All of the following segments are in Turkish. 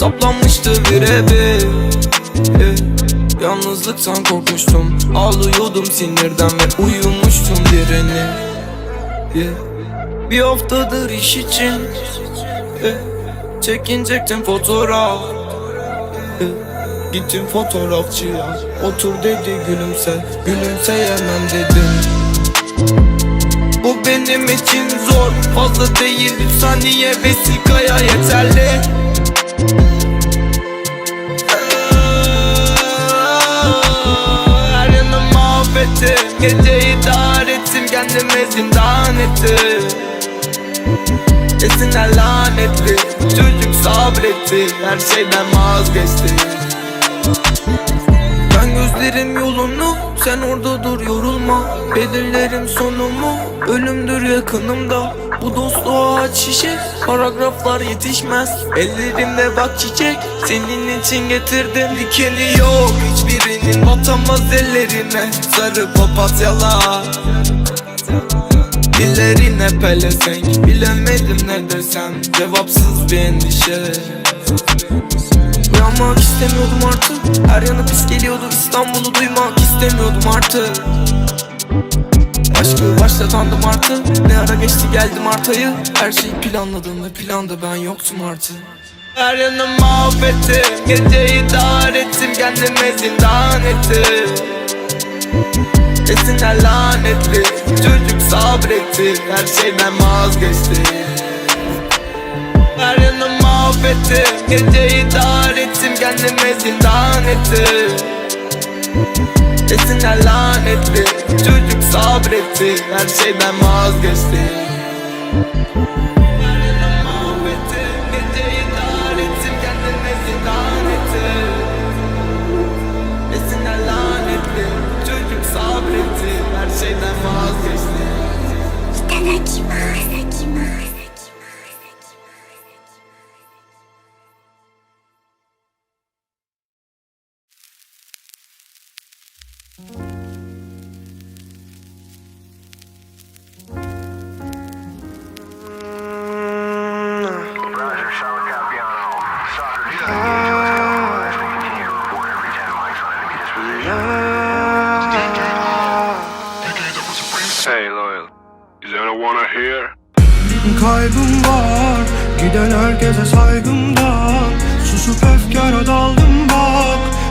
Saplanmıştı birebir yeah. Yalnızlıktan korkmuştum. Ağlıyordum sinirden ve uyumuştum direni yeah. Bir haftadır iş için. Yeah. Çekinecektim fotoğraf. Yeah. Gittim fotoğrafçıya. Otur dedi gülümse. Gülümseyemem dedim. Bu benim için zor. Fazla değil. Bir saniye vesikaya yeterli mahvetti Geceyi dar ettim Kendime zindan ettim. Esinler lanetli Çocuk sabretti Her şeyden vazgeçti. Ben gözlerim yolunu Sen orada dur yorulma. Belirlerim sonumu Ölümdür yakınımda. Bu dostluğa aç şişe Paragraflar yetişmez. Ellerimde bak çiçek Senin için getirdim Dikeni yok hiçbirinin Batamaz ellerine Sarı papatyalar. Dillerine pelesenk Bilemedim ne desem. Cevapsız bir endişe. Uyanmak istemiyordum artık. Her yanı pis geliyordu İstanbul'u duymak istemiyordum artık. Aşkı başlatandım artık. Ne ara geçti geldim artayı. Her şeyi planladım ve planda ben yoktum artık her yanım mahvettim Geceyi dar ettim Kendime zindan ettim Esinler lanetli Çocuk sabretti. Her şeyden vazgeçti. Her yanım mahvettim Geceyi dar ettim Kendime zindan ettim Esinler lanetli Çocuk sabretti. Her şeyden vazgeçti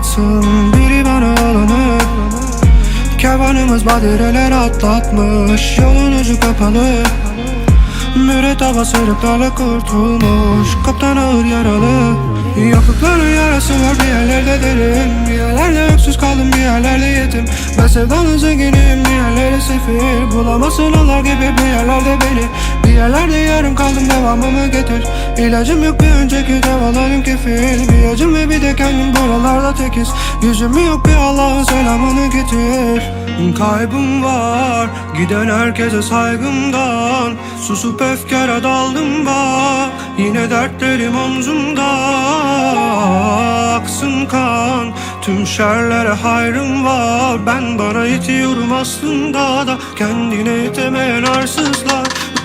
beni ağlatsın Biri bana olanır Kervanımız badireler atlatmış Yolun ucu kapalı. Müretteba sırıklarla kurtulmuş Kaptan ağır yaralı. Yoklukların yarası var bir yerlerde derin Bir yerlerde öksüz kaldım bir yerlerde yetim. Ben sevdanın zenginim bir yerlerde sefil. Bulamazsın onlar gibi bir yerlerde beni Bir yerlerde yarım kaldım devamımı getir. İlacım yok bir önceki devalarım kefil. Bir acım ve bir de kendim buralarda tekiz. Yüzüm yok bir Allah'ın selamını getir. Kaybım var Giden herkese saygımdan. Susup efkara daldım bak Yine dertlerim omzumda. Aksın kan Tüm şerlere hayrım var. Ben bana itiyorum aslında da Kendine yetemeyen arsızlar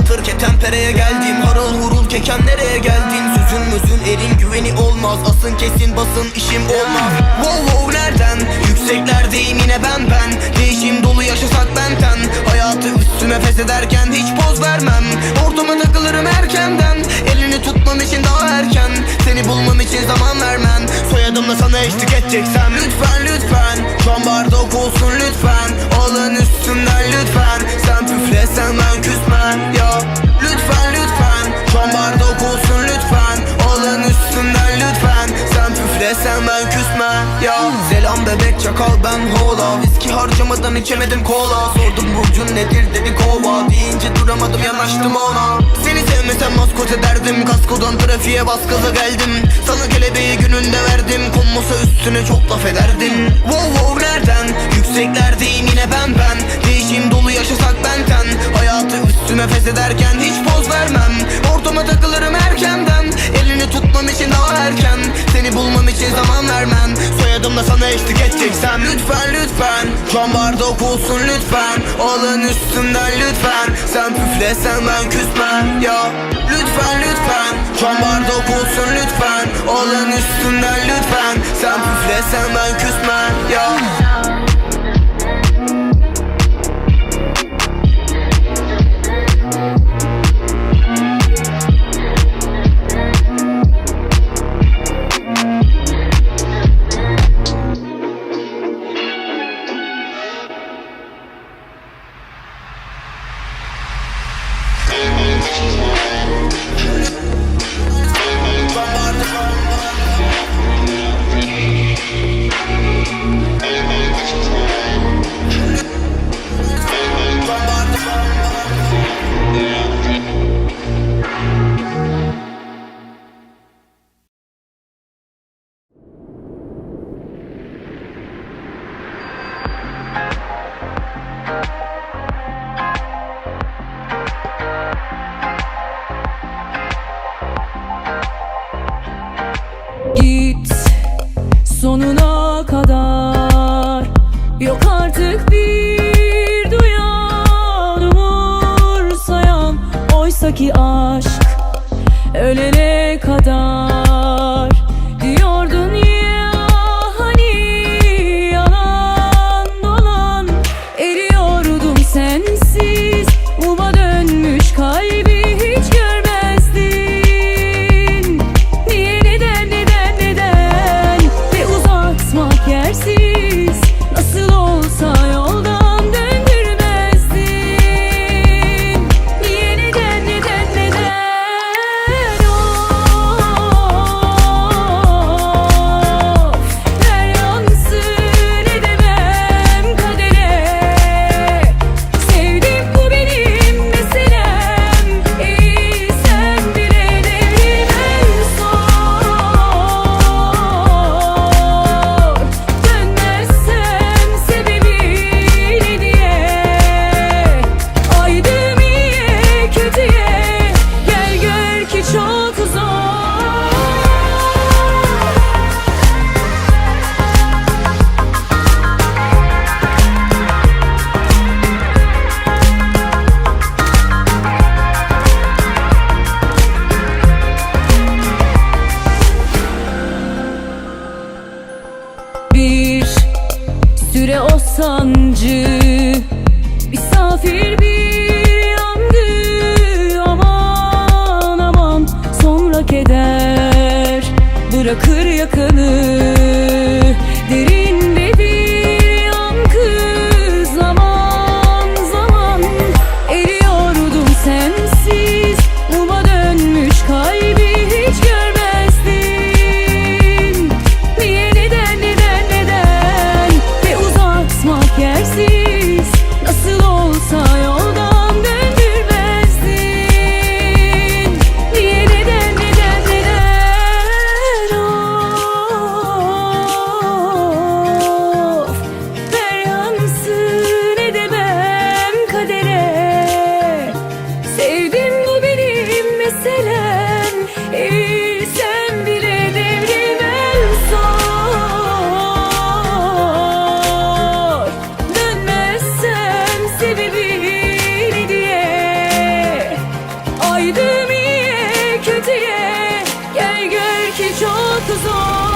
atır ketempereye geldim. Harıl hurul keken nereye geldin? Sözün mözün elin güveni olmaz. Asın kesin basın işim olmaz. Wow wow nereden? Yükseklerdeyim yine ben ben. Değişim dolu yaşasak benten Hayatı üstüme feshederken hiç poz vermem. Ortama takılırım erkenden. Elini tutmam için daha erken. Seni bulmam için zaman vermen Soyadımla sana eşlik edeceksem. Lütfen lütfen. Şu an bardak olsun lütfen. Alın üstümden lütfen. Sen püflesen ben küsmem ya Lütfen lütfen. Şu an Sen püflesen ben küsmem ya. Selam bebek çakal ben hola. Viski harcamadan içemedim kola. Sordum burcun nedir dedi kova. Deyince duramadım yanaştım ona. Seni sevmesem maskot ederdim Kaskodan trafiğe bas gaza geldim. Sana kelebeği gününde verdim. Konmasa üstüne çok laf ederdim. Wow wow nereden? Yükseklerdeyim yine ben ben. Değişim dolu yaşasak benten Hayatı üstüme feshederken hiç poz vermem. Ortama takılırım erkenden Tutmam için daha erken. Seni bulmam için zaman vermem. Soyadımla sana eşlik edeceksem. Lütfen lütfen. Can bardak olsun lütfen. Alın üstümden lütfen. Sen püflesen ben küsmem ya. Lütfen lütfen. Can bardak olsun lütfen. Alın üstümden lütfen. Sen püflesen ben küsmem ya Git sonuna kadar. Yok artık bir duyan umursayan Oysa ki aşk. Ölene bir süre o sancı. Misafir bir yandı aman aman. Sonra keder bırakır yakanı Haydim iyiye kötüye Gel gör ki çok zor.